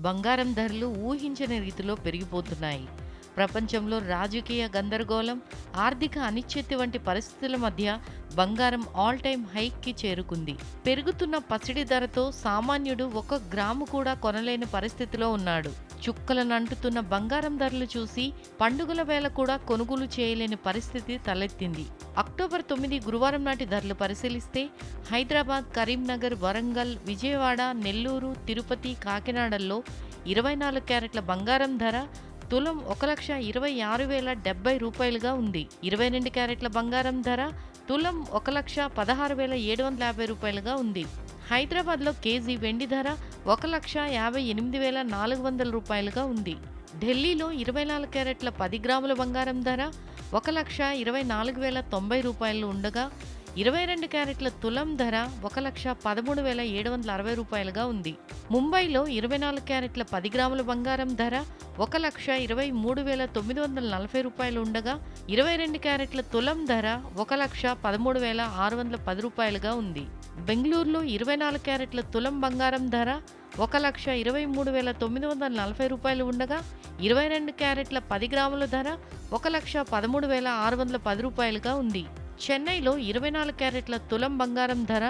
బంగారం ధరలు ఊహించని రీతిలో పెరిగిపోతున్నాయి. ప్రపంచంలో రాజకీయ గందరగోళం ఆర్థిక అనిశ్చితి వంటి పరిస్థితుల మధ్య బంగారం ఆల్ టైమ్ హైక్కి చేరుకుంది. పెరుగుతున్న పసిడి ధరతో సామాన్యుడు ఒక గ్రాము కూడా కొనలేని పరిస్థితిలో ఉన్నాడు. చుక్కలను అంటుతున్న బంగారం ధరలు చూసి పండుగల వేళ కూడా కొనుగోలు చేయలేని పరిస్థితి తలెత్తింది. అక్టోబర్ తొమ్మిది గురువారం నాటి ధరలు పరిశీలిస్తే హైదరాబాద్ కరీంనగర్ వరంగల్ విజయవాడ నెల్లూరు తిరుపతి కాకినాడల్లో ఇరవై నాలుగు క్యారెట్ల బంగారం ధర తులం ఒక లక్ష ఇరవై ఆరు వేల డెబ్బై రూపాయలుగా ఉంది. ఇరవై రెండు క్యారెట్ల బంగారం ధర తులం ఒక లక్ష పదహారు వేల ఏడు వందల యాభై రూపాయలుగా ఉంది. హైదరాబాద్లో కేజీ వెండి ధర ఒక లక్ష యాభై ఎనిమిది వేల నాలుగు వందల రూపాయలుగా ఉంది. ఢిల్లీలో ఇరవై నాలుగు క్యారెట్ల పది గ్రాముల బంగారం ధర ఒక లక్ష ఇరవై నాలుగు వేల తొంభై రూపాయలు ఉండగా ఇరవై రెండు క్యారెట్ల తులం ధర ఒక లక్ష పదమూడు వేల ఏడు వందల అరవై రూపాయలుగా ఉంది. ముంబైలో ఇరవై నాలుగు క్యారెట్ల పది గ్రాముల బంగారం ధర ఒక లక్ష ఇరవై మూడు వేల తొమ్మిది వందల నలభై రూపాయలు ఉండగా ఇరవై రెండు క్యారెట్ల తులం ధర ఒక లక్ష పదమూడు వేల ఆరు వందల పది రూపాయలుగా ఉంది. బెంగళూరులో ఇరవై నాలుగు క్యారెట్ల తులం బంగారం ధర ఒక లక్ష ఇరవై మూడు వేల తొమ్మిది వందల నలభై రూపాయలు ఉండగా ఇరవై రెండు క్యారెట్ల పది గ్రాముల ధర ఒక లక్ష పదమూడు వేల ఆరు వందల పది రూపాయలుగా ఉంది. చెన్నైలో ఇరవై నాలుగు క్యారెట్ల తులం బంగారం ధర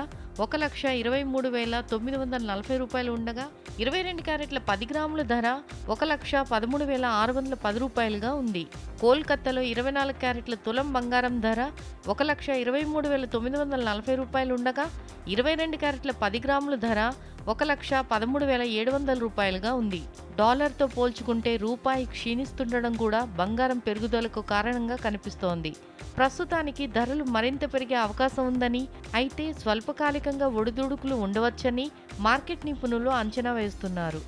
ఒక లక్ష ఇరవై మూడు వేల తొమ్మిది వందల నలభై రూపాయలు ఉండగా ఇరవై రెండు క్యారెట్ల పది గ్రాముల ధర ఒక లక్ష పదమూడు వేల ఆరు వందల పది రూపాయలుగా ఉంది. కోల్కత్తాలో ఇరవై నాలుగు క్యారెట్ల తులం బంగారం ధర ఒక లక్ష ఇరవై మూడు వేల తొమ్మిది వందల నలభై రూపాయలు ఉండగా ఇరవై రెండు క్యారెట్ల పది గ్రాముల ధర ఒక లక్ష పదమూడు వేల ఏడు వందల రూపాయలుగా ఉంది. డాలర్తో పోల్చుకుంటే రూపాయి క్షీణిస్తుండడం కూడా బంగారం పెరుగుదలకు కారణంగా కనిపిస్తోంది. ప్రస్తుతానికి ధరలు మరింత పెరిగే అవకాశం ఉందని అయితే స్వల్పకాలికంగా ఒడిదుడుకులు ఉండవచ్చని మార్కెట్ నిపుణులు అంచనా వేస్తున్నారు.